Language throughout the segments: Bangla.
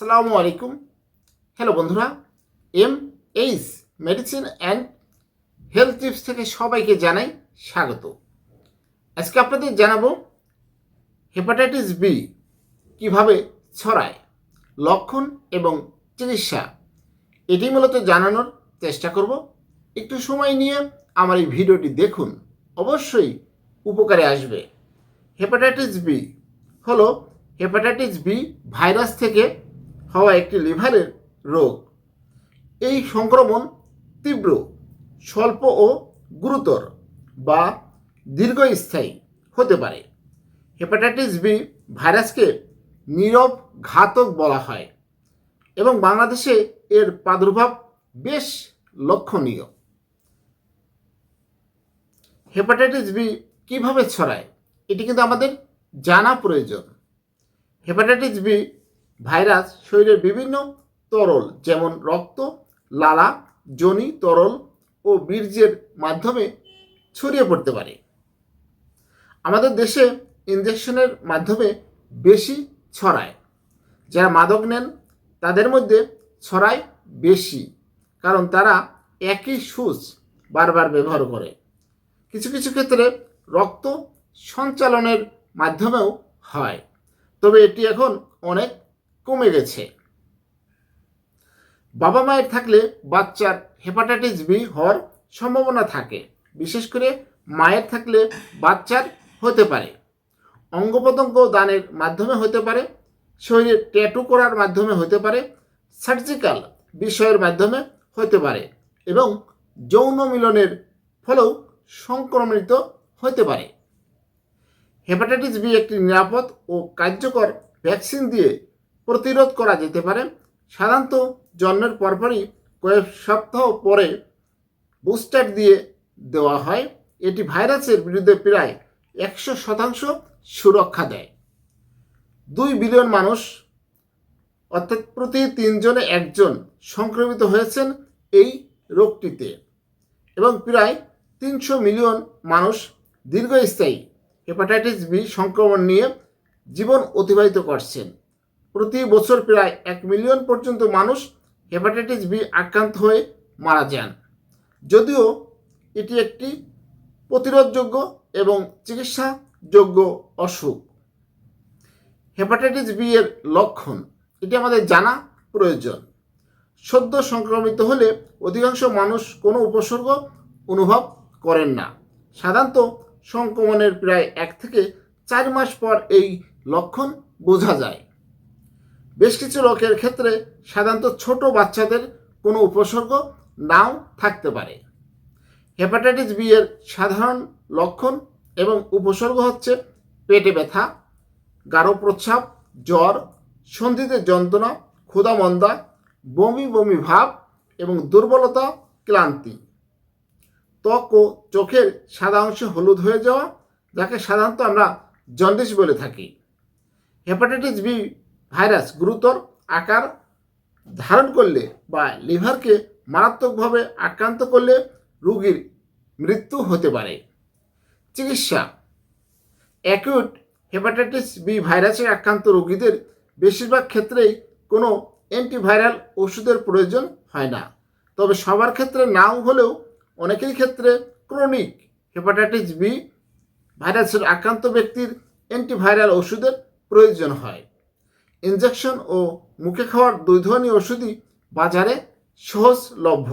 আসসালামু আলাইকুম। হ্যালো বন্ধুরা। M H medicine and health tips থেকে সবাইকে জানাই স্বাগত। আজকে আপনাদের জানাব হেপাটাইটিস বি কীভাবে ছড়ায়, লক্ষণ এবং চিকিৎসা। এটি মূলত জানানোর চেষ্টা করব। একটু সময় নিয়ে আমার এই ভিডিওটি দেখুন। অবশ্যই উপকারে আসবে। হেপাটাইটিস বি হলো হেপাটাইটিস বি ভাইরাস থেকে হওয়া একটি লিভারের রোগ। এই সংক্রমণ তীব্র, স্বল্প ও গুরুতর বা দীর্ঘস্থায়ী হতে পারে। হেপাটাইটিস বি ভাইরাসকে নীরব ঘাতক বলা হয় এবং বাংলাদেশে এর প্রাদুর্ভাব বেশ লক্ষণীয়। হেপাটাইটিস বি কীভাবে ছড়ায়, এটি কিন্তু আমাদের জানা প্রয়োজন। হেপাটাইটিস বি ভাইরাস শরীরের বিভিন্ন তরল, যেমন রক্ত, লালা, জনি তরল ও বীর্যের মাধ্যমে ছড়িয়ে পড়তে পারে। আমাদের দেশে ইঞ্জেকশনের মাধ্যমে বেশি ছড়ায়। যারা মাদক নেন, তাদের মধ্যে ছড়ায় বেশি, কারণ তারা একই সুচ বারবার ব্যবহার করে। কিছু কিছু ক্ষেত্রে রক্ত সঞ্চালনের মাধ্যমেও হয়, তবে এটি এখন অনেক কমে গেছে। বাবা মায়ের থাকলে বাচ্চার হেপাটাইটিস বি হওয়ার সম্ভাবনা থাকে। বিশেষ করে মায়ের থাকলে বাচ্চার হতে পারে। অঙ্গ প্রত্যঙ্গ দানের মাধ্যমে হতে পারে, শরীরে ট্যাটু করার মাধ্যমে হতে পারে সার্জিক্যাল বিষয়ের মাধ্যমে হতে পারে এবং যৌন মিলনের ফলেও সংক্রমিত হতে পারে। হেপাটাইটিস বি একটি নিরাপদ ও কার্যকর ভ্যাকসিন দিয়ে প্রতিরোধ করা যেতে পারে। সাধারণত জন্মের পরপরই কয়েক সপ্তাহ পরে বুস্টার দিয়ে দেওয়া হয়। এটি ভাইরাসের বিরুদ্ধে প্রায় একশো শতাংশ সুরক্ষা দেয়। দুই বিলিয়ন মানুষ, অর্থাৎ প্রতি তিনজনে একজন সংক্রমিত হয়েছেন এই রোগটিতে এবং প্রায় তিনশো মিলিয়ন মানুষ দীর্ঘস্থায়ী হেপাটাইটিস বি সংক্রমণ নিয়ে জীবন অতিবাহিত করছেন। প্রতি বছর প্রায় এক মিলিয়ন পর্যন্ত মানুষ হেপাটাইটিস বি আক্রান্ত হয়ে মারা যান। যদিও এটি একটি প্রতিরোধযোগ্য এবং চিকিৎসাযোগ্য অসুখ। হেপাটাইটিস বি এর লক্ষণ, এটি আমাদের জানা প্রয়োজন। সদ্য সংক্রমিত হলে অধিকাংশ মানুষ কোনো উপসর্গ অনুভব করেন না। সাধারণত সংক্রমণের প্রায় এক থেকে চার মাস পর এই লক্ষণ বোঝা যায়। বেশ কিছু লোকের ক্ষেত্রে সাধারণত ছোট বাচ্চাদের কোনো উপসর্গ নাও থাকতে পারে। হেপাটাইটিস বি এর সাধারণ লক্ষণ এবং উপসর্গ হচ্ছে পেটে ব্যথা, গাঢ় প্রস্রাব, জ্বর, সন্ধিতে যন্ত্রণা, ক্ষুধামন্দা, বমি বমি ভাব এবং দুর্বলতা, ক্লান্তি। ত্বক ও চোখের সাদা অংশে হলুদ হয়ে যাওয়া, যাকে সাধারণত আমরা জন্ডিস বলে থাকি। হেপাটাইটিস বি ভাইরাস গুরুতর আকার ধারণ করলে বা লিভারকে মারাত্মকভাবে আক্রান্ত করলে রোগীর মৃত্যু হতে পারে। চিকিৎসা। অ্যাকিউট হেপাটাইটিস বি ভাইরাসে আক্রান্ত রোগীদের বেশিরভাগ ক্ষেত্রেই কোনো অ্যান্টিভাইরাল ওষুধের প্রয়োজন হয় না। তবে সবার ক্ষেত্রে নাও হলেও অনেকের ক্ষেত্রে ক্রনিক হেপাটাইটিস বি ভাইরাসের আক্রান্ত ব্যক্তির অ্যান্টিভাইরাল ওষুধের প্রয়োজন হয়। ইনজেকশন ও মুখে খাওয়ার দুই ধরনের ওষুধই বাজারে সহজলভ্য।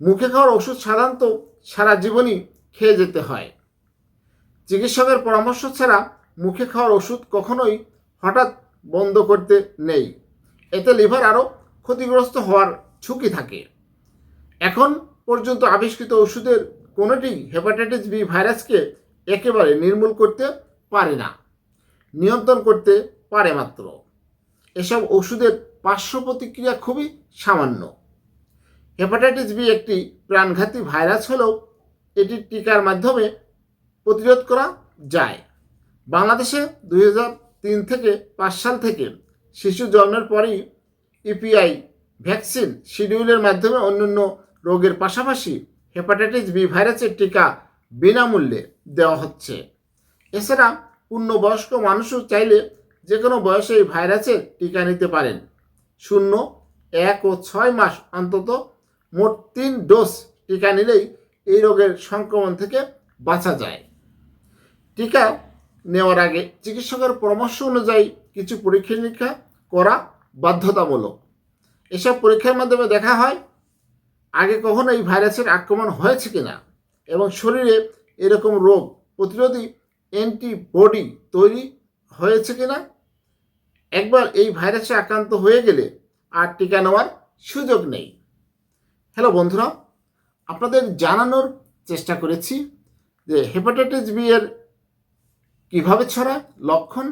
মুখে খাওয়ার ওষুধ সাধারণত সারা জীবনই খেয়ে যেতে হয়। চিকিৎসকের পরামর্শ ছাড়া মুখে খাওয়ার ওষুধ কখনোই হঠাৎ বন্ধ করতে নেই। এতে লিভার আরও ক্ষতিগ্রস্ত হওয়ার ঝুঁকি থাকে। এখন পর্যন্ত আবিষ্কৃত ওষুধের কোনোটি হেপাটাইটিস বি ভাইরাসকে একেবারে নির্মূল করতে পারে না। নিয়ন্ত্রণ করতে পারে মাত্র। এসব ওষুধের পার্শ্ব প্রতিক্রিয়া খুবই সামান্য। হেপাটাইটিস বি একটি প্রাণঘাতী ভাইরাস হলেও এটি টিকার মাধ্যমে প্রতিরোধ করা যায়। বাংলাদেশে দুই তিন থেকে পাঁচ সাল থেকে শিশু জন্মের পরেই ইপিআই ভ্যাকসিন শিডিউলের মাধ্যমে অন্যান্য রোগের পাশাপাশি হেপাটাইটিস বি ভাইরাসের টিকা বিনামূল্যে দেওয়া হচ্ছে। এছাড়া পূর্ণবয়স্ক মানুষও চাইলে যে কোনো বয়সে এই ভাইরাসের টিকা নিতে পারেন। শূন্য, এক ও ছয় মাস অন্তত মোট তিন ডোজ টিকা নিলেই এই রোগের সংক্রমণ থেকে বাঁচা যায়। টিকা নেওয়ার আগে চিকিৎসকের পরামর্শ অনুযায়ী কিছু পরীক্ষা নিরীক্ষা করা বাধ্যতামূলক। এসব পরীক্ষার মাধ্যমে দেখা হয়, আগে কখনো এই ভাইরাসের আক্রমণ হয়েছে কিনা এবং শরীরে এরকম রোগ প্রতিরোধী অ্যান্টিবডি তৈরি হয়েছে কিনা? একবার এই ভাইরাসে আক্রান্ত হয়ে গেলে আর টিকা নেওয়ার সুযোগ নেই। হ্যালো বন্ধুরা, আপনাদের জানানোর চেষ্টা করেছি যে হেপাটাইটিস বি এর কীভাবে ছড়ায় লক্ষণ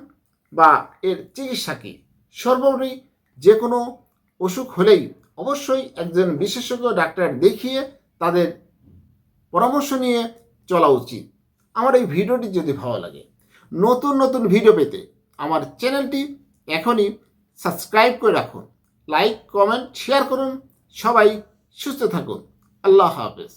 বা এর চিকিৎসা কী? সর্বোপরি যে কোনো অসুখ হলেই অবশ্যই একজন বিশেষজ্ঞ ডাক্তার দেখিয়ে তাদের পরামর্শ নিয়ে চলা উচিত। আমার এই ভিডিওটি যদি ভালো লাগে, নতুন নতুন ভিডিও পেতে আমার চ্যানেলটি এখনই সাবস্ক্রাইব করে রাখুন। লাইক, কমেন্ট, শেয়ার করুন। সবাই সুস্থ থাকুন। আল্লাহ হাফেজ।